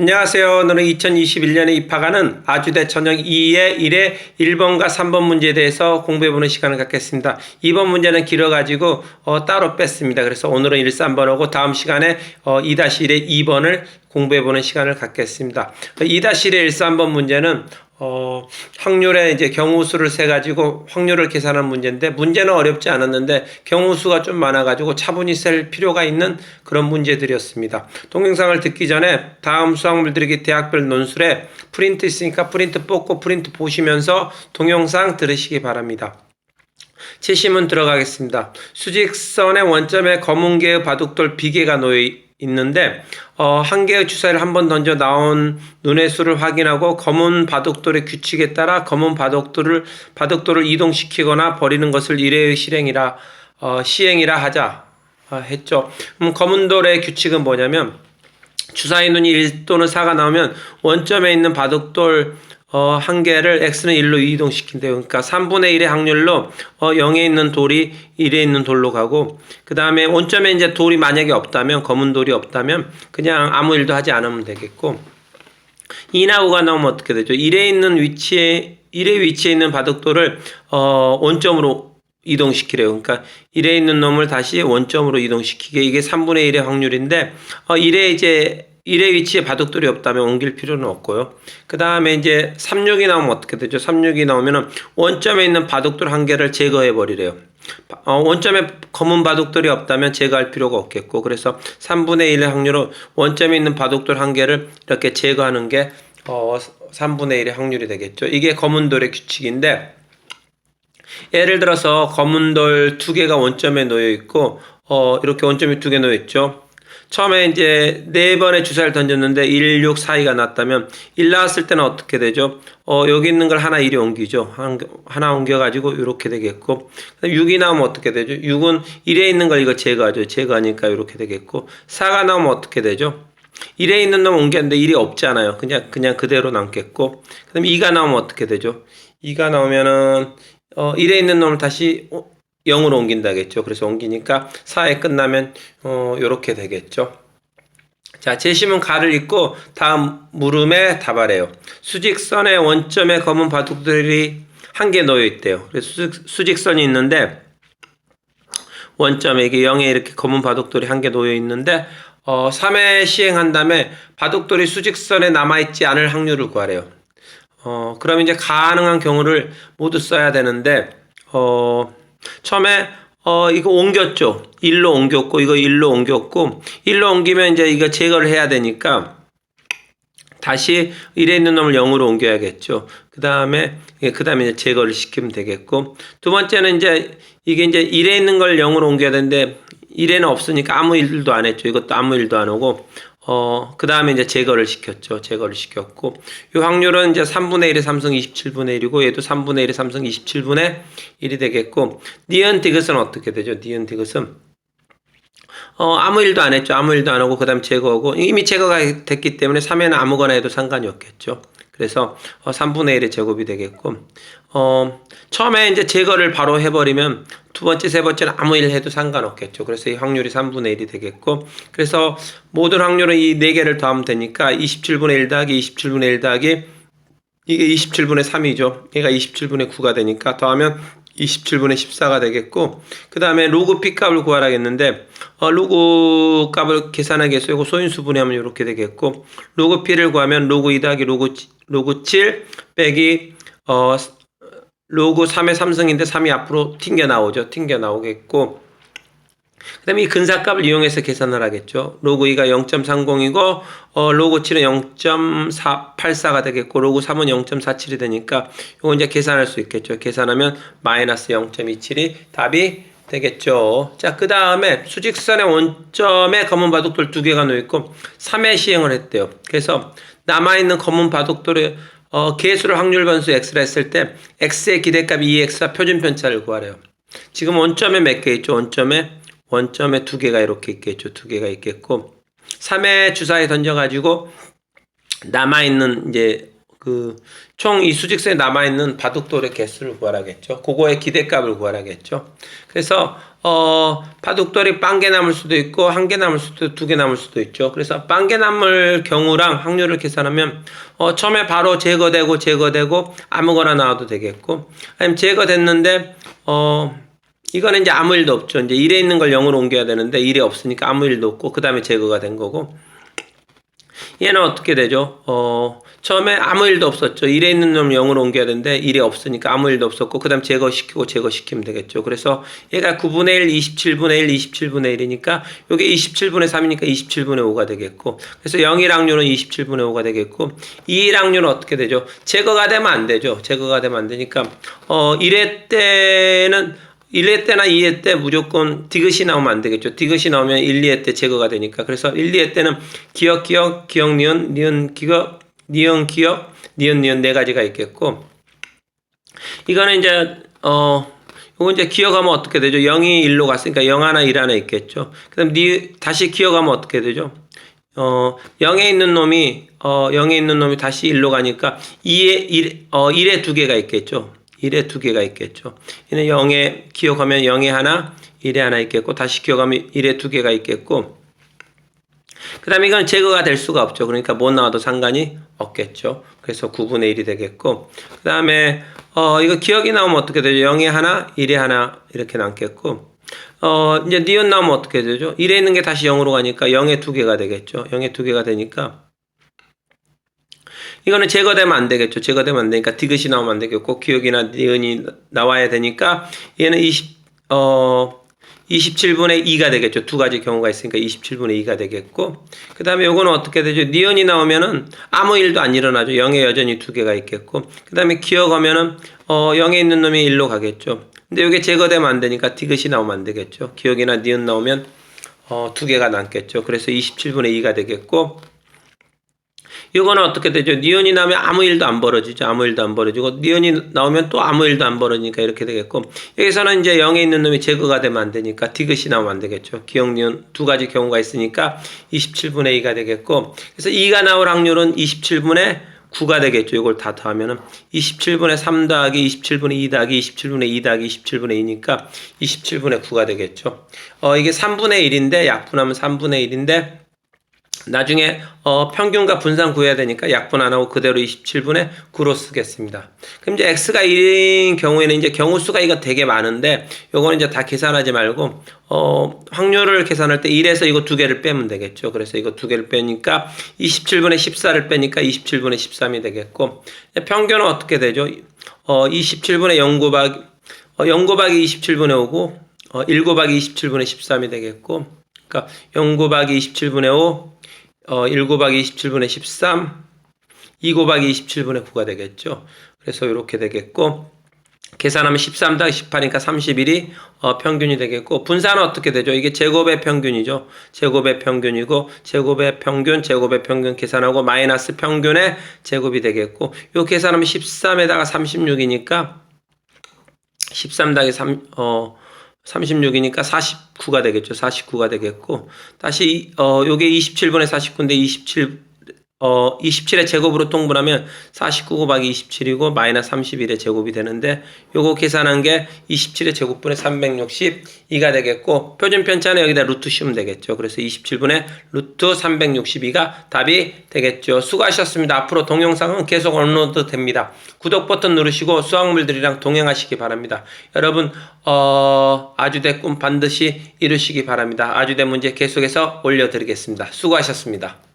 안녕하세요. 오늘은 2021년에 입학하는 아주대 전형 2의 1의 1번과 3번 문제에 대해서 공부해보는 시간을 갖겠습니다. 2번 문제는 길어가지고 어, 따로 뺐습니다. 그래서 오늘은 1, 3번하고 다음 시간에 어, 2-1의 2번을 공부해보는 시간을 갖겠습니다. 2-1의 1, 3번 문제는 어, 확률의 이제 경우수를 세 가지고 확률을 계산한 문제인데 문제는 어렵지 않았는데 경우수가 좀 많아 가지고 차분히 셀 필요가 있는 그런 문제들이었습니다. 동영상을 듣기 전에 다음 수학물 들이기 대학별 논술에 프린트 있으니까 프린트 뽑고 프린트 보시면서 동영상 들으시기 바랍니다. 제시문 들어가겠습니다. 수직선의 원점에 검은 개의 바둑돌 비계가 놓여 있는데 어, 한 개의 주사위를 한 번 던져 나온 눈의 수를 확인하고 검은 바둑돌의 규칙에 따라 검은 바둑돌을 바둑돌을 이동시키거나 버리는 것을 일회의 실행이라 어, 시행이라 하자 어, 했죠. 음, 검은 돌의 규칙은 뭐냐면 주사위 눈이 1 또는 4가 나오면 원점에 있는 바둑돌 어, 한 개를 x는 1로 이동시킨대요. 그러니까 3분의 1의 확률로 어, 0에 있는 돌이 1에 있는 돌로 가고 그 다음에 원점에 이제 돌이 만약에 없다면 검은 돌이 없다면 그냥 아무 일도 하지 않으면 되겠고 2나 5가 나오면 어떻게 되죠? 1에 있는 위치에 1의 위치에 있는 바둑돌을 어, 원점으로 이동시키래요. 그러니까 1에 있는 놈을 다시 원점으로 이동시키게 이게 3분의 1의 확률인데 어, 1에 이제 1의 위치에 바둑돌이 없다면 옮길 필요는 없고요. 그 다음에 이제 36이 나오면 어떻게 되죠? 36이 나오면은 원점에 있는 바둑돌 한 개를 제거해 버리래요. 어, 원점에 검은 바둑돌이 없다면 제거할 필요가 없겠고 그래서 3분의 1의 확률로 원점에 있는 바둑돌 한 개를 이렇게 제거하는 게 어, 3분의 1의 확률이 되겠죠. 이게 검은 돌의 규칙인데 예를 들어서 검은 돌 두 개가 원점에 놓여 있고 어, 이렇게 원점이 두 개 놓여 있죠. 처음에 이제 네 번의 주사를 던졌는데 1, 6, 4, 2가 났다면 1 나왔을 때는 어떻게 되죠? 어, 여기 있는 걸 하나 1이 옮기죠. 하나 옮겨가지고 이렇게 되겠고 6이 나오면 어떻게 되죠? 6은 1에 있는 걸 이거 제거하죠. 제거하니까 이렇게 되겠고 4가 나오면 어떻게 되죠? 1에 있는 놈 옮겼는데 1이 없잖아요. 그냥 그냥 그대로 남겠고 그 다음에 2가 나오면 어떻게 되죠? 2가 나오면은 어, 1에 있는 놈을 다시 0으로 옮긴다겠죠. 그래서 옮기니까 4에 끝나면 어 요렇게 되겠죠. 자, 제시문 가를 읽고 다음 물음에 답하래요. 수직선의 원점에 검은 바둑들이 한 개 놓여 있대요. 그래서 수직, 선이 있는데 원점에 이게 0에 이렇게 검은 바둑돌이 한 개 놓여 있는데 어 3회 시행한 다음에 바둑돌이 수직선에 남아 있지 않을 확률을 구하래요. 어 그럼 이제 가능한 경우를 모두 써야 되는데 어 처음에 어 이거 옮겼죠. 1로 옮겼고 이거 1로 옮겼고 1로 옮기면 이제 이거 제거를 해야 되니까 다시 1에 있는 놈을 0으로 옮겨야겠죠. 그 다음에 그 다음에 제거를 시키면 되겠고 두 번째는 이제 이게 이제 1에 있는 걸 0으로 옮겨야 되는데 1에는 없으니까 아무 일도 안 했죠. 이것도 아무 일도 안 하고 어, 그 다음에 이제 제거를 시켰죠. 제거를 시켰고, 이 확률은 이제 3분의 1의 삼성 27분의 1이고, 얘도 3분의 1의 삼성 27분의 1이 되겠고, 니은 디귿은 어떻게 되죠? 니은 디귿은, 어, 아무 일도 안 했죠. 아무 일도 안 하고, 그 다음 제거하고, 이미 제거가 됐기 때문에 3에는 아무거나 해도 상관이 없겠죠. 그래서 어, 3분의 1의 제곱이 되겠고 어, 처음에 이제 제거를 바로 해버리면 두 번째, 세 번째는 아무 일 해도 상관없겠죠. 그래서 이 확률이 3분의 1이 되겠고 그래서 모든 확률은 이네 개를 더하면 되니까 27분의 1 더하기 27분의 1 더하기 이게 27분의 3이죠. 얘가 27분의 9가 되니까 더하면 27분의 14가 되겠고 그 다음에 로그 p 값을 구하라겠는데 어, 로그 값을 계산하기 위해서 소인수 분해하면 이렇게 되겠고 로그 p를 구하면 로그 2 더하기 로그, 로그 7 빼기 어, 로그 3의 3승인데 3이 앞으로 튕겨 나오죠. 튕겨 나오겠고 그 다음에 이 근사값을 이용해서 계산을 하겠죠. 로그 2가 0.30이고 어, 로그 7은 0.484가 되겠고 로그 3은 0.47이 되니까 이거 이제 계산할 수 있겠죠. 계산하면 마이너스 0.27이 답이 되겠죠. 자, 그 다음에 수직선의 원점에 검은 바둑돌 두 개가 놓여있고 3회 시행을 했대요. 그래서 남아있는 검은 바둑돌의 어, 개수를 확률 변수 x라 했을 때 x의 기대값 2x와 표준 편차를 구하래요. 지금 원점에 몇 개 있죠? 원점에 원점에 두 개가 이렇게 있겠죠. 두 개가 있겠고 3회 주사에 던져가지고 남아있는 이제 그 총 이 수직선에 남아 있는 바둑돌의 개수를 구하라겠죠. 그거의 기대값을 구하라겠죠. 그래서 어 바둑돌이 빵개 남을 수도 있고 한 개 남을 수도 있고 두 개 남을 수도 있죠. 그래서 빵개 남을 경우랑 확률을 계산하면 어 처음에 바로 제거되고 제거되고 아무거나 나와도 되겠고 아니면 제거됐는데 어 이거는 이제 아무 일도 없죠. 이제 1에 있는 걸 0으로 옮겨야 되는데 1에 없으니까 아무 일도 없고 그 다음에 제거가 된 거고 얘는 어떻게 되죠? 어, 처음에 아무 일도 없었죠. 1에 있는 놈 0으로 옮겨야 되는데 1에 없으니까 아무 일도 없었고 그 다음 제거시키고 제거시키면 되겠죠. 그래서 얘가 9분의 1, 27분의 1, 27분의 1이니까 요게 27분의 3이니까 27분의 5가 되겠고 그래서 0일 확률은 27분의 5가 되겠고 2일 확률은 어떻게 되죠? 제거가 되면 안 되죠. 제거가 되면 안 되니까 어, 1회 때는 1회 때나 2회 때 무조건 디귿이 나오면 안 되겠죠. 디귿이 나오면 1, 2회 때 제거가 되니까. 그래서 1, 2회 때는 기억, 기억, 기억, 니은, 니은, 기억, 니은, 기억, 니은, 니은 네 가지가 있겠고. 이거는 이제, 어, 요거 이제 기억하면 어떻게 되죠? 0이 1로 갔으니까 0 하나, 1 하나 있겠죠. 그 다음 니, 다시 기억하면 어떻게 되죠? 어, 0에 있는 놈이, 어, 0에 있는 놈이 다시 1로 가니까 2에, 1, 어, 1에 두 개가 있겠죠. 1에 두 개가 있겠죠. 얘는 0에 기억하면 0에 하나, 1에 하나 있겠고, 다시 기억하면 1에 두 개가 있겠고, 그 다음에 이건 제거가 될 수가 없죠. 그러니까 못 나와도 상관이 없겠죠. 그래서 9분의 1이 되겠고, 그 다음에, 어, 이거 기억이 나오면 어떻게 되죠? 0에 하나, 1에 하나, 이렇게 남겠고, 어, 이제 니은 나오면 어떻게 되죠? 1에 있는 게 다시 0으로 가니까 0에 두 개가 되겠죠. 0에 두 개가 되니까, 이거는 제거되면 안 되겠죠. 제거되면 안 되니까 디귿이 나오면 안 되겠고 기억이나 니은이 나와야 되니까 얘는 20, 어, 27분의 2가 되겠죠. 두 가지 경우가 있으니까 27분의 2가 되겠고 그 다음에 요거는 어떻게 되죠? 니은이 나오면은 아무 일도 안 일어나죠. 0에 여전히 두 개가 있겠고 그 다음에 기억하면은 어, 0에 있는 놈이 1로 가겠죠. 근데 이게 제거되면 안 되니까 디귿이 나오면 안 되겠죠. 기억이나 니은 나오면 어, 두 개가 남겠죠. 그래서 27분의 2가 되겠고 이거는 어떻게 되죠? 니은이 나오면 아무 일도 안 벌어지죠. 아무 일도 안 벌어지고 니은이 나오면 또 아무 일도 안 벌어지니까 이렇게 되겠고 여기서는 이제 0에 있는 놈이 제거가 되면 안 되니까 디귿이 나오면 안 되겠죠. 기억 니은 두 가지 경우가 있으니까 27분의 2가 되겠고 그래서 2가 나올 확률은 27분의 9가 되겠죠. 이걸 다 더하면은 27분의 3 더하기 27분의 2 더하기 27분의 2 더하기 27분의 2니까 27분의 9가 되겠죠. 어 이게 3분의 1인데 약분하면 3분의 1인데 나중에 어, 평균과 분산 구해야 되니까 약분 안 하고 그대로 27분의 9로 쓰겠습니다. 그럼 이제 x가 1인 경우에는 이제 경우 수가 이거 되게 많은데 요거는 이제 다 계산하지 말고 어, 확률을 계산할 때 1에서 이거 두 개를 빼면 되겠죠. 그래서 이거 두 개를 빼니까 27분의 14를 빼니까 27분의 13이 되겠고 평균은 어떻게 되죠? 어, 27분의 0 곱하기 어, 0 곱하기 27분의 5고 어, 1 곱하기 27분의 13이 되겠고 그러니까 0 곱하기 27분의 5 어, 1 곱하기 27분의 13, 2 곱하기 27분의 9가 되겠죠. 그래서 이렇게 되겠고, 계산하면 13 더하기 18이니까 31이 어, 평균이 되겠고, 분산은 어떻게 되죠? 이게 제곱의 평균이죠. 제곱의 평균이고, 제곱의 평균, 제곱의 평균 계산하고, 마이너스 평균의 제곱이 되겠고, 요 계산하면 13에다가 36이니까, 13 더하기 3, 어, 36이니까 49가 되겠죠. 49가 되겠고 다시 어 요게 27분의 49인데 27 어, 27의 제곱으로 통분하면 49 곱하기 27이고 마이너스 31의 제곱이 되는데 요거 계산한 게 27의 제곱분의 362가 되겠고 표준 편차는 여기다 루트 씌우면 되겠죠. 그래서 27분의 루트 362가 답이 되겠죠. 수고하셨습니다. 앞으로 동영상은 계속 업로드 됩니다. 구독 버튼 누르시고 수학물들이랑 동행하시기 바랍니다. 여러분 어, 아주대 꿈 반드시 이루시기 바랍니다. 아주대 문제 계속해서 올려드리겠습니다. 수고하셨습니다.